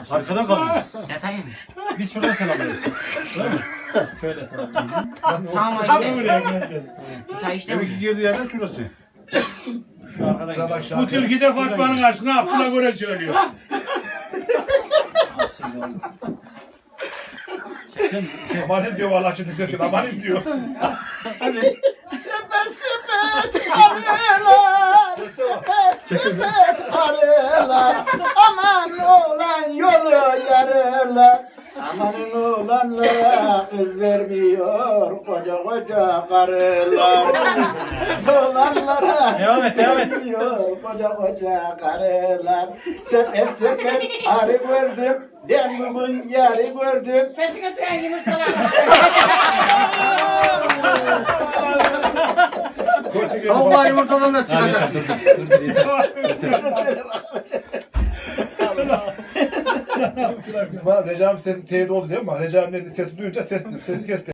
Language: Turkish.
Yatağa. Arkada kalıyor. Yatayım. Biz şuradan mi? Şöyle selamlıyoruz. Tamam işte. Yatağı işte mi? girdiği yerden şurası. Şu arkadan gidiyor. Bu türküde Fatma'nın aşkını Abdullah göre söylüyor. Sen şey, Amanin diyor vallahi şimdi derken amanin diyor. Sepet sepet arılar, sepet sepet arılar. Aman oğlan yolu yarılar. Amanın oğlanlara kız vermiyor koca koca karılar. Oğlanlara Devam et, devam et. vermiyor koca koca karılar. Sepet sepet arı gördüm. Ben bugün yarı gördüm. Sesini duyan yumurtalar. Allah yumurtadan da çıkacak. Biz bana Recep sesi teyit oldu değil mi? Recep sesi duyunca ses, sesi kesti.